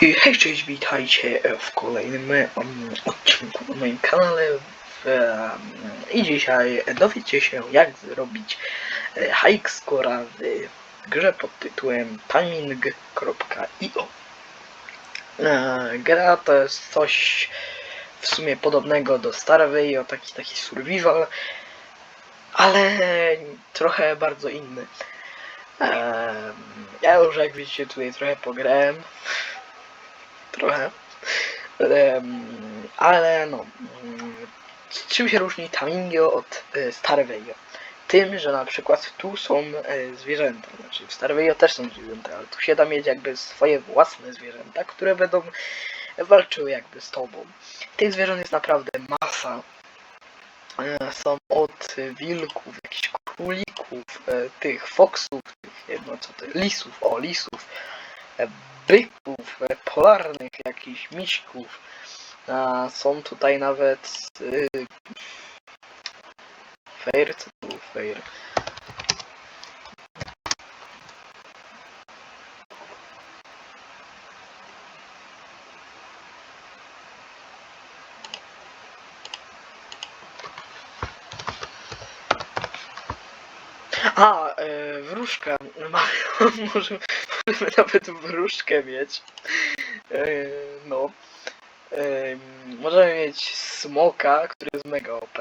Hej, cześć, witajcie w kolejnym um, odcinku na moim kanale. Um, I dzisiaj dowiecie się, jak zrobić e, hike scora w grze pod tytułem timing.io. E, gra to jest coś w sumie podobnego do Starveio, taki, taki survival, ale trochę bardzo inny. Em, ja już jak widzicie tutaj trochę pograłem. Trochę. Ale no. mm, Czym się różni Tamingio od e, Starveio? Tym, że na przykład tu są e, zwierzęta. Znaczy w Starveio też są zwierzęta, ale tu się da mieć jakby swoje własne zwierzęta, które będą walczyły jakby z tobą. Tych zwierząt jest naprawdę masa. E, Są od wilków, jakichś królików, tych foksów, tych, no co to, lisów, o lisów, byków, e, polarnych jakichś miśków. A są tutaj nawet y, Fair, co to był Fair? A, e, wróżka. Mamy, możemy, nawet wróżkę mieć. E, no. E, możemy mieć smoka, który jest mega OP.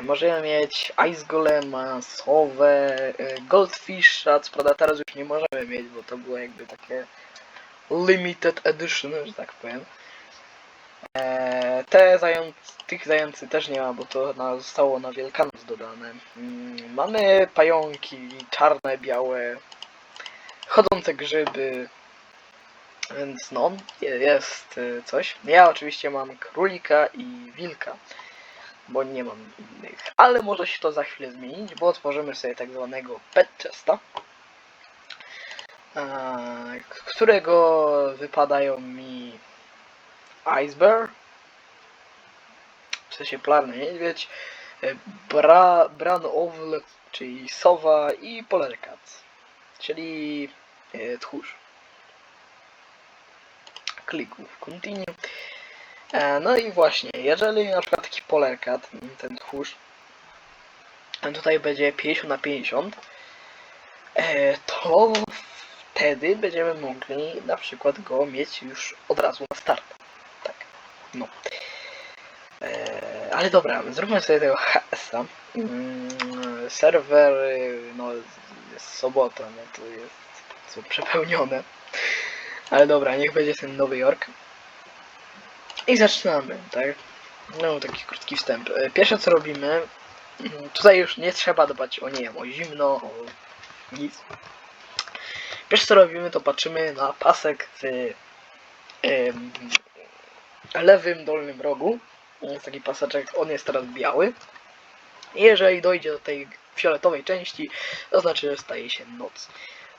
Możemy mieć Ice Golema, Sowę, e, Goldfisha, co prawda teraz już nie możemy mieć, bo to było jakby takie limited edition, że tak powiem. Te zając, tych zający też nie ma, bo to na, zostało na Wielkanoc dodane. Mm, mamy pająki, czarne, białe, chodzące grzyby, więc no, je- jest y, coś. Ja oczywiście mam królika i wilka, bo nie mam innych. Ale może się to za chwilę zmienić, bo otworzymy sobie tak zwanego pet chesta, którego wypadają mi Icebear, w sensie plarny niedźwiedź, e, bra, Bran Owl, czyli sowa i Polercat, czyli e, tchórz. Klików continue. E, no i właśnie, jeżeli na przykład taki Polercat, ten tchórz, tutaj będzie 50 na 50, e, to wtedy będziemy mogli na przykład go mieć już od razu na start. Tak, no. Ale dobra, zróbmy sobie tego HS-a. Mm, serwer, no jest sobota, no to jest są przepełnione. Ale dobra, niech będzie ten Nowy Jork. I zaczynamy, tak? No, taki krótki wstęp. E, Pierwsze co robimy, mm, tutaj już nie trzeba dbać o nie wiem, o zimno, o nic. Pierwsze co robimy, to patrzymy na pasek w em, lewym dolnym rogu. Jest taki paseczek, on jest teraz biały. I jeżeli dojdzie do tej fioletowej części, to znaczy, że staje się noc.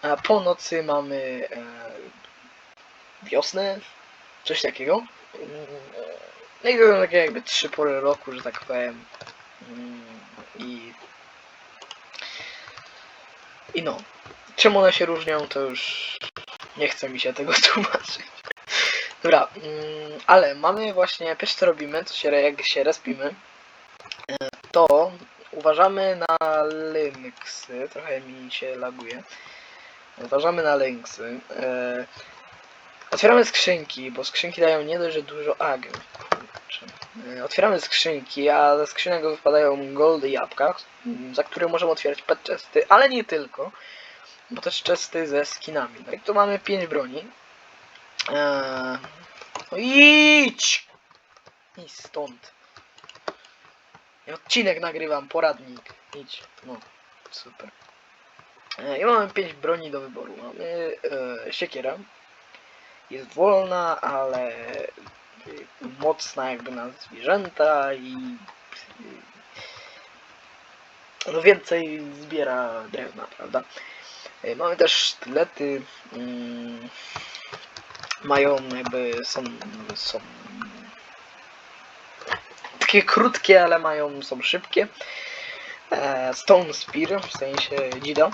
A po nocy mamy e, wiosnę, coś takiego. No i to są takie jakby trzy pory roku, że tak powiem. Mm, I, I no. Czym one się różnią, to już nie chce mi się tego tłumaczyć. Dobra, mm, ale mamy właśnie, pierwsze co robimy, to się, jak się respimy, e, to uważamy na linksy, trochę mi się laguje. Uważamy na linksy. E, otwieramy skrzynki, bo skrzynki dają nie dość, że dużo ag. kurczę. E, otwieramy skrzynki, a ze skrzynek wypadają gold i jabłka, za które możemy otwierać pet chesty, ale nie tylko, bo też chesty ze skinami. No i tu mamy 5 broni. Eee, no idź! Idź stąd. Ja odcinek nagrywam, poradnik. Idź. No, super. I mamy 5 broni do wyboru. Mamy e, siekierę. Jest wolna, ale e, mocna jakby na zwierzęta i e, no więcej zbiera drewna, prawda? E, Mamy też sztylety. Mm, mają jakby są, są takie krótkie, ale mają są szybkie. E, Stone Spear, w sensie dzida.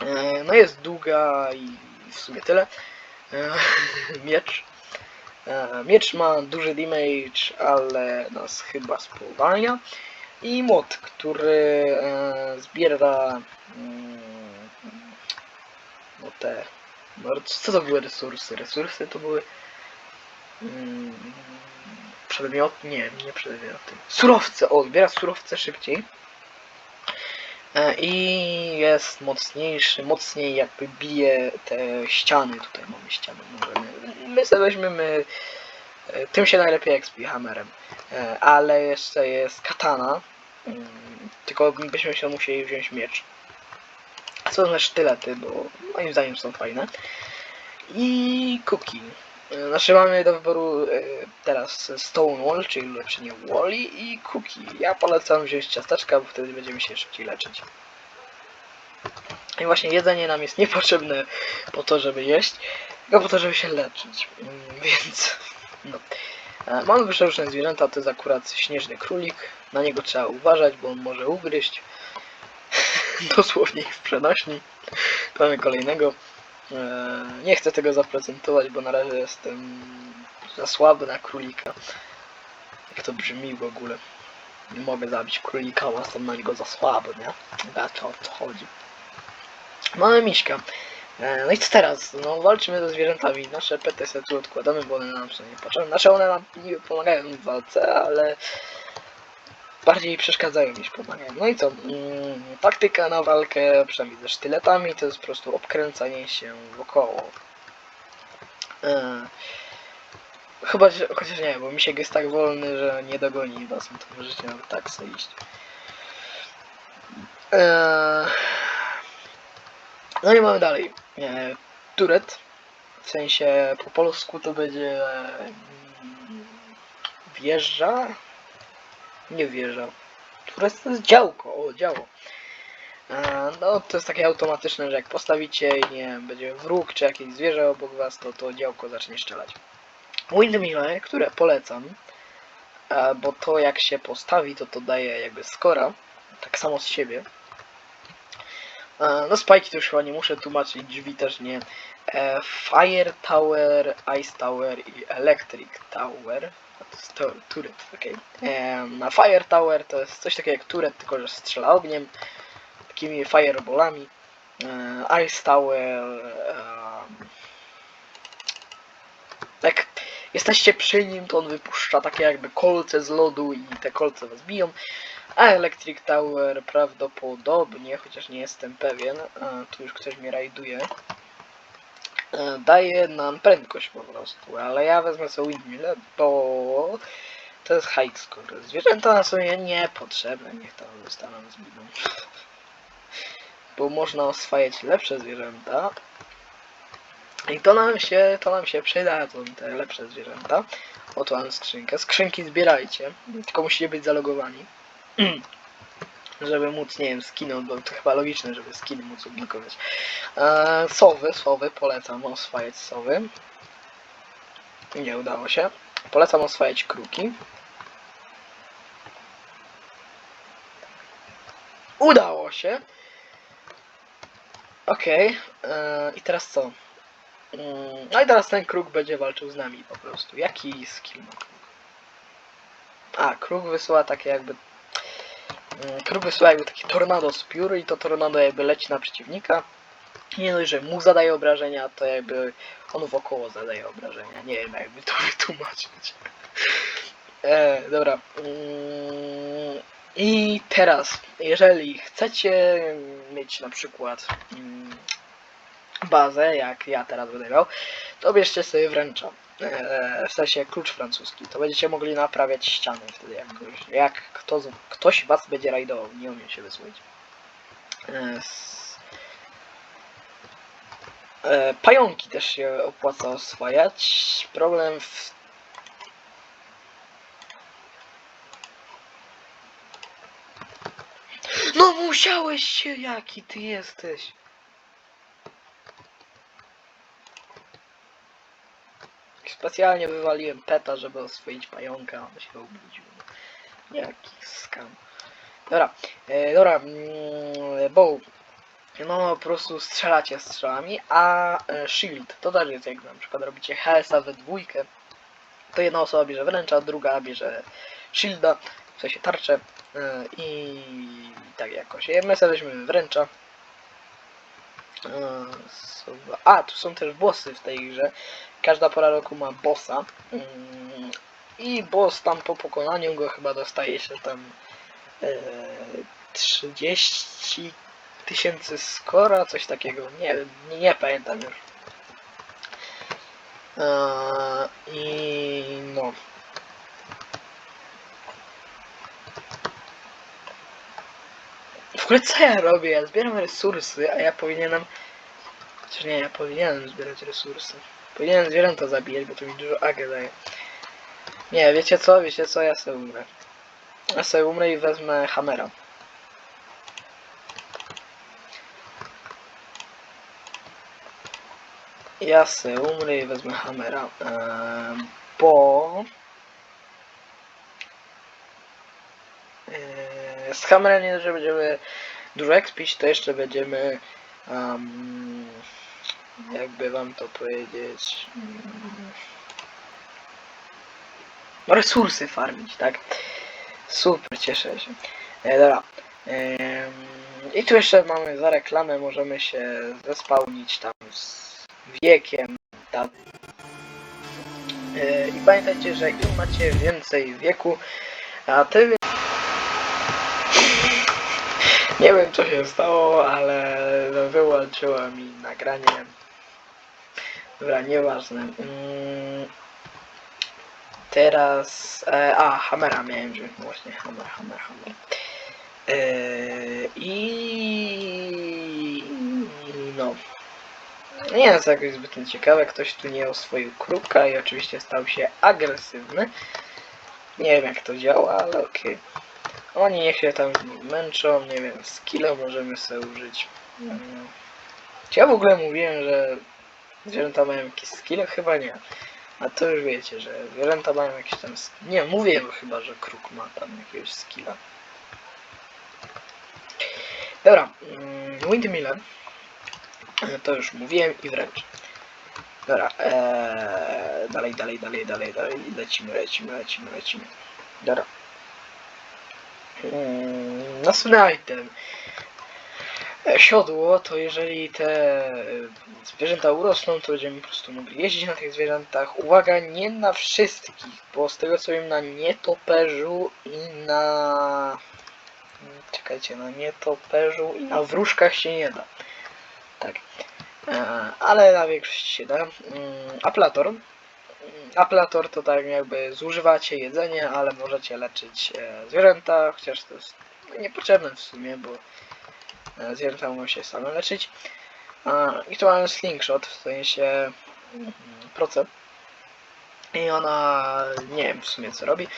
E, no jest długa i w sumie tyle. E, miecz. Miecz ma duży damage, ale nas chyba spowalnia. I młot, który zbiera mm, no te no, co to były resursy? Resursy to były mm, przedmioty, nie, nie przedmioty. Surowce, o, zbiera surowce szybciej. E, I jest mocniejszy, mocniej jakby bije te ściany. Tutaj mamy ściany. Możemy, my sobie weźmiemy. e, Tym się najlepiej expi hammerem. E, Ale jeszcze jest katana. Mm, Tylko byśmy się musieli wziąć miecz. Są też sztylety, bo moim zdaniem są fajne. I cookie. E, Znaczy mamy do wyboru e, teraz Stonewall, czyli ulepszenie Wally i cookie. Ja polecam wziąć ciasteczka, bo wtedy będziemy się szybciej leczyć. I właśnie jedzenie nam jest niepotrzebne po to, żeby jeść, tylko po to, żeby się leczyć. Mm, Więc no. E, Mamy wyszczęszne zwierzęta, to jest akurat śnieżny królik. Na niego trzeba uważać, bo on może ugryźć. Dosłownie w przenośni. Mamy kolejnego. E, Nie chcę tego zaprezentować, bo na razie jestem za słaby na królika. Jak to brzmi w ogóle. Nie mogę zabić królika, bo jestem na niego za słaby, nie? A to o to chodzi. Mamy miśka. E, No i co teraz? No walczymy ze zwierzętami. Nasze pety tu odkładamy, bo one nam są niepotrzebne. Nasze one nam pomagają w walce, ale bardziej przeszkadzają niż pomagają. No i co? Mm, taktyka na walkę, przynajmniej ze sztyletami, to jest po prostu obkręcanie się wokoło. E, chyba, że, chociaż nie, bo misiek jest tak wolny, że nie dogoni was, to możecie nawet tak sobie iść. E, no i mamy dalej. E, turet. W sensie po polsku to będzie mm, wieża. Nie wieża. Turet to jest działko. O, działo. No to jest takie automatyczne, że jak postawicie i nie wiem, będzie wróg czy jakieś zwierzę obok was, to to działko zacznie strzelać. Windmille, które polecam, bo to jak się postawi, to to daje jakby skora, tak samo z siebie. No spajki to już chyba nie muszę tłumaczyć, drzwi też nie. E, Fire Tower, Ice Tower i Electric Tower. To turret, okej. E, Na Fire Tower to jest coś takiego jak turret, tylko że strzela ogniem, takimi fireballami. E, Ice Tower... E, jak jesteście przy nim, to on wypuszcza takie jakby kolce z lodu i te kolce was biją. A Electric Tower prawdopodobnie, chociaż nie jestem pewien, a, tu już ktoś mnie rajduje, e, daje nam prędkość po prostu, ale ja wezmę sobie Windmill, bo to jest high score. Zwierzęta są je niepotrzebne, niech tam zostaną z bidą. Bo można oswajać lepsze zwierzęta. I to nam się, to nam się przydadzą, te lepsze zwierzęta. Oto mam skrzynkę. Skrzynki zbierajcie, tylko musicie być zalogowani. żeby móc, nie wiem, skiny, bo to chyba logiczne, żeby skiny móc odblokować. Eee, sowy, sowy, polecam oswajać sowy. Nie udało się. Polecam oswajać kruki. Udało się. Okej. eee, I teraz co? Mm, No i teraz ten kruk będzie walczył z nami po prostu. Jaki skill ma kruk? A, kruk wysyła takie jakby Wysyła jakby taki tornado z piór i to tornado jakby leci na przeciwnika. Nie dość, że mu zadaje obrażenia, to jakby on wokoło zadaje obrażenia. Nie wiem jakby to wytłumaczyć. E, dobra. Mm, I teraz, jeżeli chcecie mieć na przykład mm, bazę, jak ja teraz będę miał, to bierzcie sobie wręcza. E, w sensie klucz francuski. To będziecie mogli naprawiać ściany wtedy jakoś. Jak kto, ktoś was będzie rajdował, nie umiem się wysłuchać. E, e, pająki też się opłaca oswajać. Problem w No musiałeś się, jaki ty jesteś. Specjalnie wywaliłem peta, żeby oswoić pająka, on się obudził. Jaki skam. Dobra, e, dobra, mm, bo no po prostu strzelacie strzałami, a e, shield to też jest jak na przykład robicie HS-a we dwójkę, to jedna osoba bierze wręcza, druga bierze shielda, w sensie tarczę e, i tak jakoś. My sobie weźmiemy wręcza. E, so- A, tu są też bossy w tej grze. Każda pora roku ma bossa. Mm, I boss tam po pokonaniu go chyba dostaje się tam e, 30 tysięcy skora, coś takiego. Nie nie, nie pamiętam już. E, I no. W ogóle co ja robię? Ja zbieram resursy, a ja powinienem... Chociaż nie, ja powinienem zbierać resursy. Powinienem zwierzęta zabijać, bo to mi dużo agę daje. Nie, wiecie co? Wiecie co? Ja sobie umrę. Ja sobie umrę i wezmę hamera. Ja sobie umrę i wezmę hamera. Eee, bo... Eee, z hamerem nie że będziemy dużo expić, to jeszcze będziemy... Um, jakby wam to powiedzieć... No resursy farmić, tak? Super, cieszę się. E, dobra. Em, I tu jeszcze mamy za reklamę, możemy się zespałnić tam z wiekiem. Tak. E, I pamiętajcie, że im macie więcej wieku, a ty... Nie wiem co się stało, ale wyłączyło mi nagranie. Dobra, nieważne. Mm, Teraz... E, a, Hammera miałem wziąć. Właśnie, Hammer, Hammer, Hammer. E, I... No. Nie jest jakoś zbyt ciekawe. Ktoś tu nie oswoił kruka i oczywiście stał się agresywny. Nie wiem jak to działa, ale okej. Oni niech się tam męczą, nie wiem, skilla możemy sobie użyć. Czy ja w ogóle mówiłem, że zwierzęta mają jakieś skille? Chyba nie. A to już wiecie, że zwierzęta mają jakieś tam... Nie, mówiłem chyba, że kruk ma tam jakiegoś skilla. Dobra, mm, Windmiller. To już mówiłem i wręcz. Dobra, eee, dalej, dalej, dalej, dalej, dalej, lecimy, lecimy, lecimy, lecimy. Dobra. Mm, Następny item. Siodło, to jeżeli te e, zwierzęta urosną, to będziemy po prostu mogli jeździć na tych zwierzętach. Uwaga, nie na wszystkich, bo z tego co wiem na nietoperzu i na... Czekajcie, na nietoperzu i na wróżkach się nie da. Tak. E, Ale na większość się da. Mm, Aplator. Aplator to tak jakby zużywacie jedzenie, ale możecie leczyć e, zwierzęta, chociaż to jest niepotrzebne w sumie, bo e, zwierzęta mogą się same leczyć. I tu mamy slingshot, w sensie mm, proce. I ona nie wiem w sumie co robi,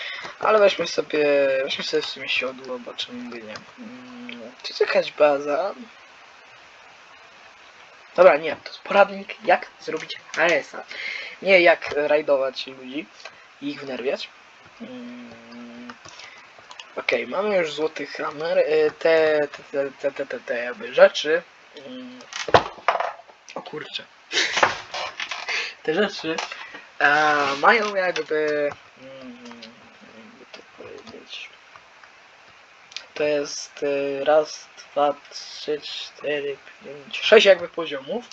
ale weźmy sobie, weźmy sobie w sumie siodło, bo czemu by nie. Mm, jest jakaś baza. Dobra, nie, to jest poradnik jak zrobić HS-a. Nie jak rajdować ludzi i ich wnerwiać. Mm, Okej, mamy już złoty hammer. y, Te, te, te, te, te, te, te jakby rzeczy. mm, O kurczę. Te rzeczy e, mają jakby. mm, Jakby to powiedzieć. To jest y, raz, dwa, trzy, cztery, pięć, sześć jakby poziomów.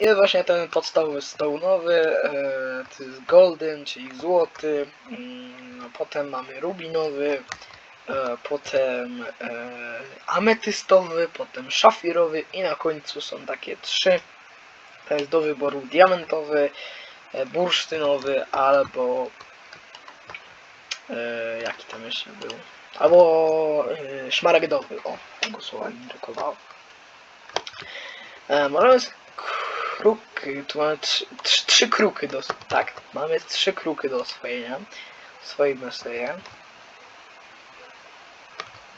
I właśnie ten podstawowy stone'owy, e, to jest golden, czyli złoty, mm, potem mamy rubinowy, e, potem ametystowy, potem szafirowy i na końcu są takie trzy. To jest do wyboru diamentowy, bursztynowy albo jaki tam jeszcze był? Albo e, szmaragdowy. O, tego słowa mi brakowało. E, możemy z kruky, tu mamy trzy, trzy, trzy kruky do, tak, mamy trzy kruky do oswojenia. Swoimy sobie.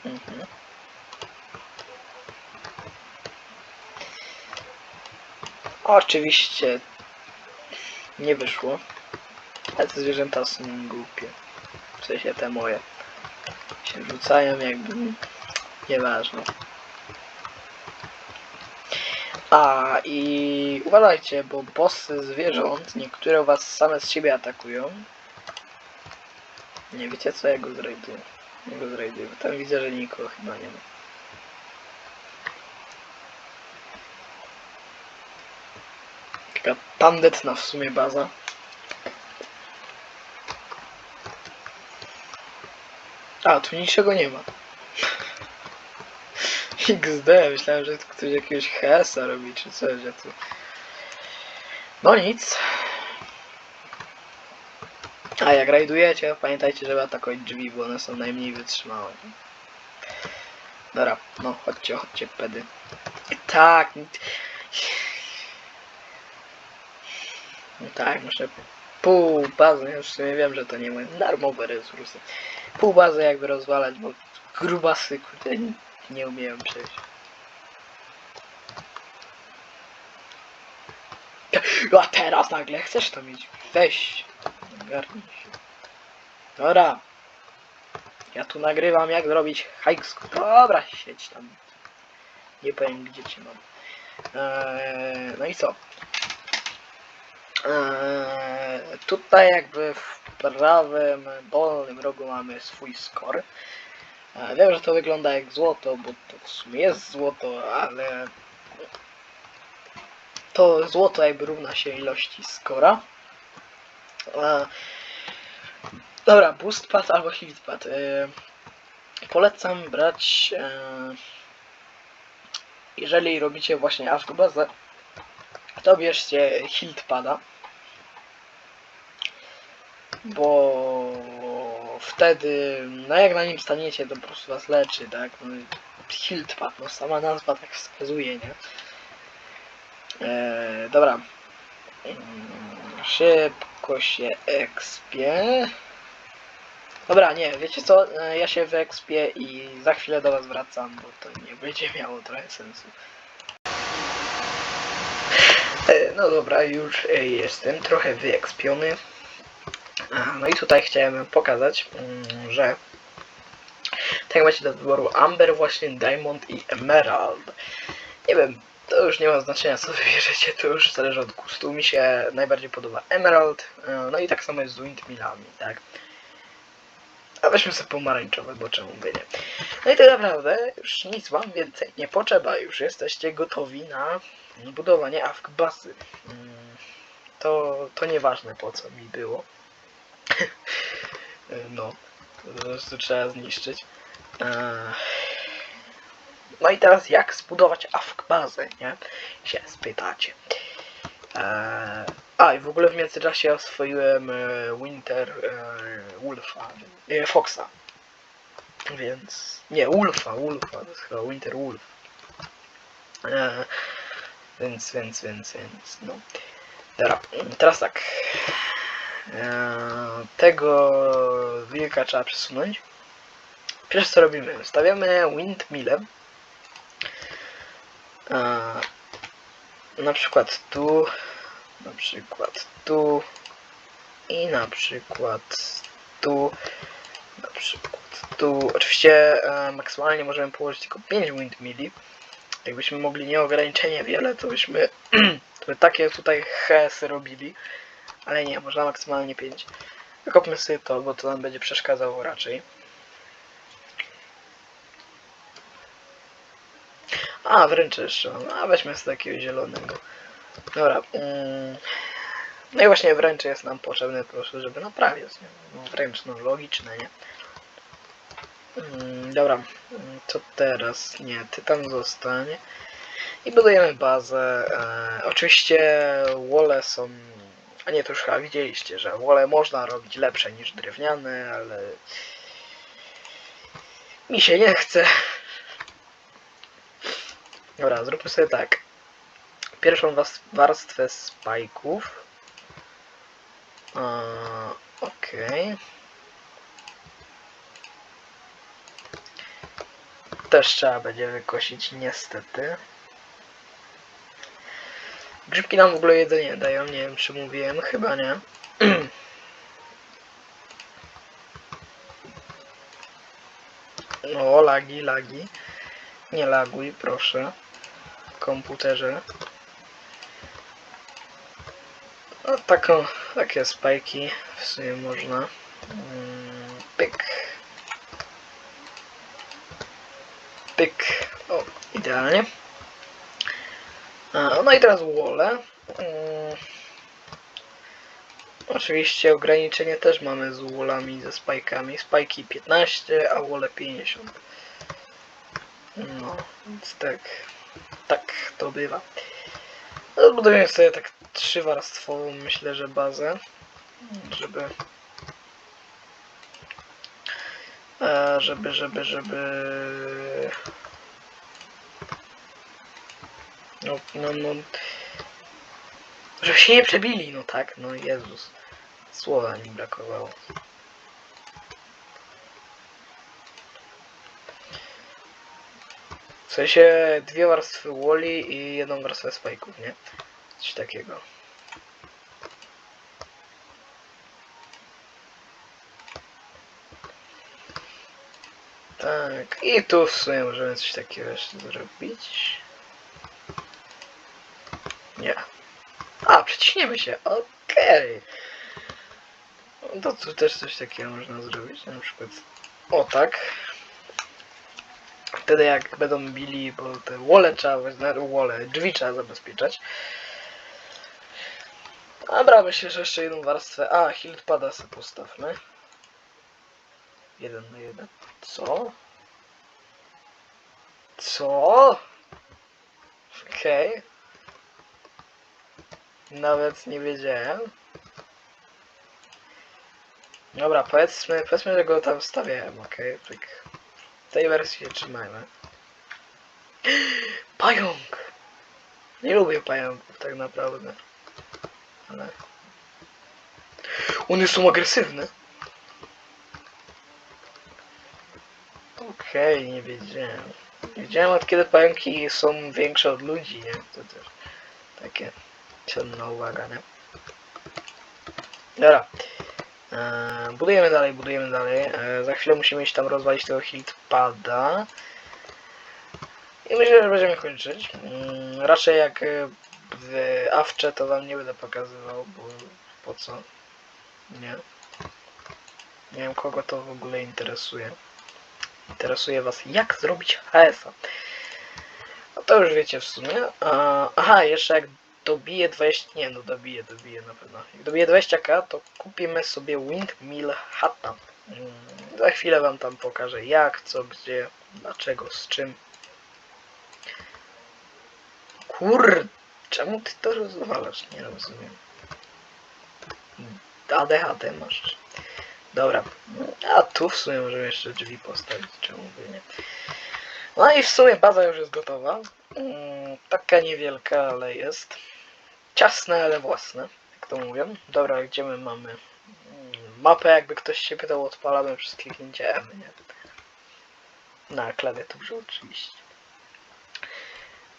Mhm. Oczywiście nie wyszło. Ale te zwierzęta są głupie. W sensie te moje. Się rzucają jakby... Nieważne. A i uważajcie, bo bossy zwierząt, niektóre was same z siebie atakują. Nie wiecie co, ja go zrajduję. Ja go bo tam widzę, że nikogo chyba nie ma. Taka tandetna w sumie baza. A, tu niczego nie ma. XD, myślałem, że ktoś jakiegoś HS-a robi, czy coś, ja tu... No nic. A jak rajdujecie, pamiętajcie, żeby atakować drzwi, bo one są najmniej wytrzymałe. Dobra, no chodźcie, chodźcie, pedy. Tak. No tak, muszę pół bazy, już w sumie wiem, że to nie moje darmowe resursy. Pół bazy jakby rozwalać, bo grubasy, kurde, nie, nie umieją przejść. A teraz nagle chcesz to mieć. Weź. Ogarnij się. Dobra. Ja tu nagrywam jak zrobić hikes. Dobra, siedź tam. Nie powiem gdzie cię mam. Eee, no i co? Eee, tutaj jakby w prawym dolnym rogu mamy swój score. Eee, wiem, że to wygląda jak złoto, bo to w sumie jest złoto, ale to złoto jakby równa się ilości skora. Eee, dobra, boost pad albo heal pad. Polecam brać jeżeli robicie właśnie bazę, to bierzcie hilt pada bo wtedy, no jak na nim staniecie, to po prostu was leczy, tak? No, Hiltpad, no sama nazwa tak wskazuje, nie? Eee, dobra. Szybko się ekspie. Dobra, nie, wiecie co? E, Ja się wyekspię i za chwilę do was wracam, bo to nie będzie miało trochę sensu. E, No dobra, już e, jestem trochę wyekspiony. No i tutaj chciałem pokazać, mm, że tak macie do wyboru Amber, właśnie Diamond i Emerald. Nie wiem, to już nie ma znaczenia co wybierzecie, to już zależy od gustu. Mi się najbardziej podoba Emerald, e, no i tak samo jest z Windmillami, tak. A weźmy sobie pomarańczowe, bo czemu by nie. No i tak naprawdę już nic wam więcej nie potrzeba, już jesteście gotowi na budowanie AFK basy. Mm, To, to nieważne po co mi było. No, to trzeba zniszczyć. No i teraz jak zbudować AFK bazę, nie? Się spytacie. A i w ogóle w międzyczasie oswoiłem e, Winter e, Wolfa, e, Foxa. Więc, nie, Wolfa, Wolfa, to jest chyba Winter Wolf. Więc, więc, więc, więc, no. Dobra, teraz tak. Eee, tego wilka trzeba przesunąć. Pierwsze co robimy, stawiamy windmillem. Eee, na przykład tu, na przykład tu i na przykład tu, na przykład tu. Oczywiście e, maksymalnie możemy położyć tylko 5 windmilli. Jakbyśmy mogli nieograniczenie wiele, to byśmy, to by takie tutaj hes robili. Ale nie, można maksymalnie 5. Wykopmy sobie to, bo to nam będzie przeszkadzało raczej. A, wręcz jeszcze. A, weźmy sobie takiego zielonego. Dobra. Mm. No i właśnie wręcz jest nam potrzebny po prostu, żeby naprawiać. No, wręcz, no logiczne, nie? Mm, dobra. Mm, Co teraz? Nie, ty tam zostań. I budujemy bazę. E, oczywiście wole są a nie, to już chyba widzieliście, że wole można robić lepsze niż drewniane, ale mi się nie chce. Dobra, zróbmy sobie tak. Pierwszą warstwę spajków. Okej. Też trzeba będzie wykosić, niestety. Grzybki nam w ogóle jedzenie dają, nie wiem czy mówiłem, chyba nie. No, lagi, lagi. Nie laguj, proszę. komputerze. No taką, takie spajki w sumie można. Mm, Pyk. Pyk. O, idealnie. No i teraz wole. Mm. Oczywiście ograniczenie też mamy z wallami, ze spajkami. Spajki 15, a wole 50. No, więc tak. Tak to bywa. Zbudujemy sobie tak trzywarstwową, myślę, że bazę, żeby e, żeby, żeby, żeby no, no, no żeby się nie przebili, no tak, no Jezus słowa mi brakowało w sensie dwie warstwy woli i jedną warstwę spajków, nie? Coś takiego. Tak, i tu w sumie możemy coś takiego jeszcze zrobić. Nie. A, przeciśniemy się, okej. No to tu też coś takiego można zrobić, na przykład o tak. Wtedy jak będą bili, bo te wole trzeba, wole, drzwi trzeba zabezpieczać. Dobra, myślę, że jeszcze jedną warstwę. A, hilt pada sobie postawmy. Jeden na jeden. Co? Co? Okej. Nawet nie wiedziałem. Dobra, powiedzmy, powiedzmy, że go tam wstawiałem, okej? Tak. W tej wersji się trzymajmy. Pająk! Nie lubię pająków tak naprawdę. Ale... One są agresywne. Okej, nie wiedziałem. Wiedziałem od kiedy pająki są większe od ludzi, nie? To też takie cenna uwaga, nie? Dobra. Eee, budujemy dalej, budujemy dalej. Eee, za chwilę musimy iść tam rozwalić tego hiltpada. I myślę, że będziemy kończyć. Mm, raczej jak e, w awcze to wam nie będę pokazywał, bo po co? Nie. Nie wiem kogo to w ogóle interesuje. Interesuje was jak zrobić HS-a. No to już wiecie w sumie. Aha, jeszcze jak dobiję 20... Nie no, dobiję, dobiję na pewno. Jak dobiję 20k, to kupimy sobie Windmill Hata. Mm, Za chwilę wam tam pokażę jak, co, gdzie, dlaczego, z czym. Kur... Czemu ty to rozwalasz? Nie rozumiem. ADHD masz. Dobra. A tu w sumie możemy jeszcze drzwi postawić, czemu by nie. No i w sumie baza już jest gotowa. Mm, Taka niewielka, ale jest. Ciasne, ale własne, jak to mówią. Dobra, gdzie my mamy? Mm, Mapę, jakby ktoś się pytał, odpalamy przez kliknięcie M, nie? Na klawiaturze oczywiście.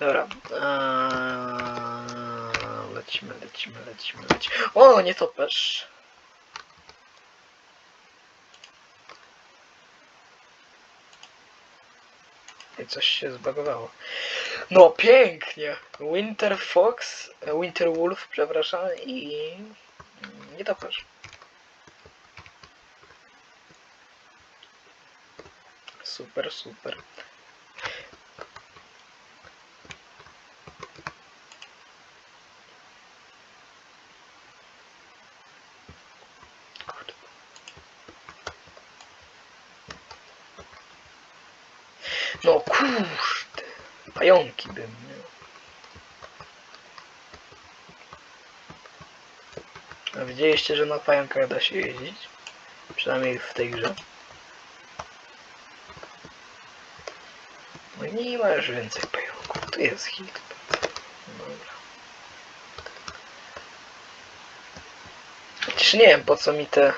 Dobra. Eee, lecimy, lecimy, lecimy, lecimy. O, nie topesz. Coś się zbagowało. No pięknie! Winter Fox, e, Winter Wolf, przepraszam, i nie topesz. Super, super. Kurde. No kurde, pająki bym miał. A widzieliście, że na pająkach da się jeździć? Przynajmniej w tej grze. No nie ma już więcej pająków. Tu jest hit. Dobra. Chociaż nie wiem po co mi te e,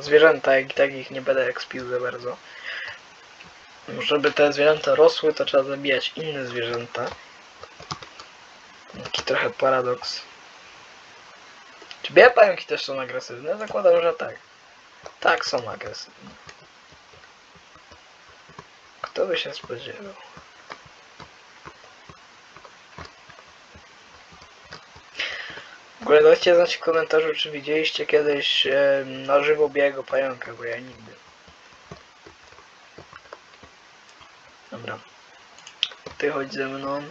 zwierzęta, jak i tak ich nie będę ekspił za bardzo żeby te zwierzęta rosły, to trzeba zabijać inne zwierzęta. Taki trochę paradoks. Czy białe pająki też są agresywne? Zakładam, że tak. Tak, są agresywne. Kto by się spodziewał? W ogóle dajcie znać w komentarzu, czy widzieliście kiedyś e, na żywo białego pająka, bo ja nigdy. Ty chodź ze mną.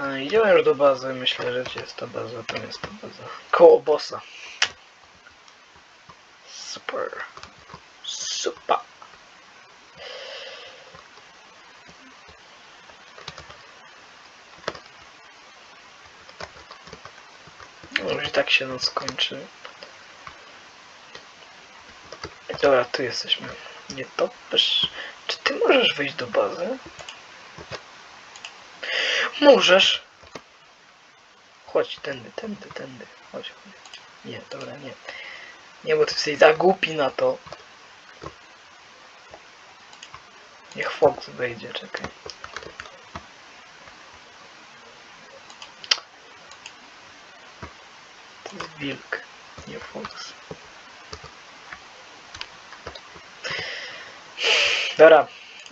A, idziemy już do bazy. Myślę, że gdzie jest ta baza? Tam jest ta baza. Koło bossa. Super. Super. Może tak się noc kończy. Dobra, tu jesteśmy. Nie topesz. Czy ty możesz wejść do bazy? Możesz. Chodź, tędy, tędy, tędy. Chodź, chodź. Nie, dobra, nie. Nie, bo ty jesteś za głupi na to. Niech Fox wejdzie, czekaj. To jest wilk, nie Fox. Dobra,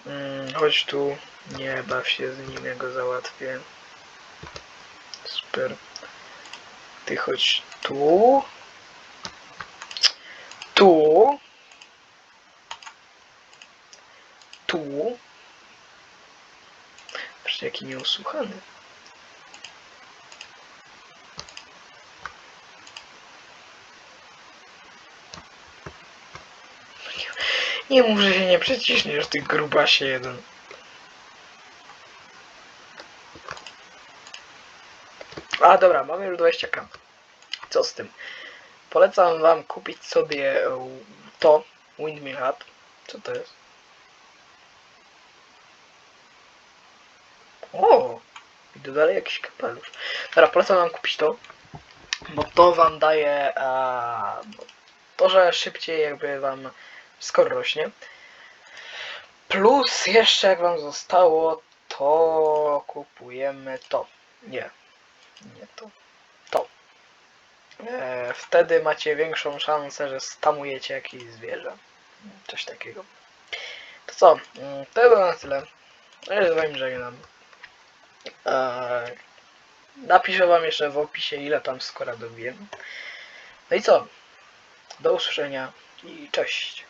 mm, chodź tu, nie baw się z nim, ja go załatwię. Super. Ty chodź tu. Tu. Tu. Patrzcie, jaki nieusłuchany. Nie mów, że się nie przeciśniesz, ty grubasie jeden. A dobra, mamy już 20k. Co z tym? Polecam wam kupić sobie e, to, Windmill Hut. Co to jest? O! Idę dalej jakiś kapelusz. Dobra, polecam wam kupić to, bo to wam daje a, to, że szybciej jakby wam skoro rośnie. Plus jeszcze jak wam zostało, to kupujemy to. Nie, nie to. To. E, wtedy macie większą szansę, że stamujecie jakieś zwierzę. Coś takiego. To co? Mm, To było na tyle. Ja z wami żegnam. E, napiszę wam jeszcze w opisie ile tam skora dobiłem. No i co? Do usłyszenia i cześć.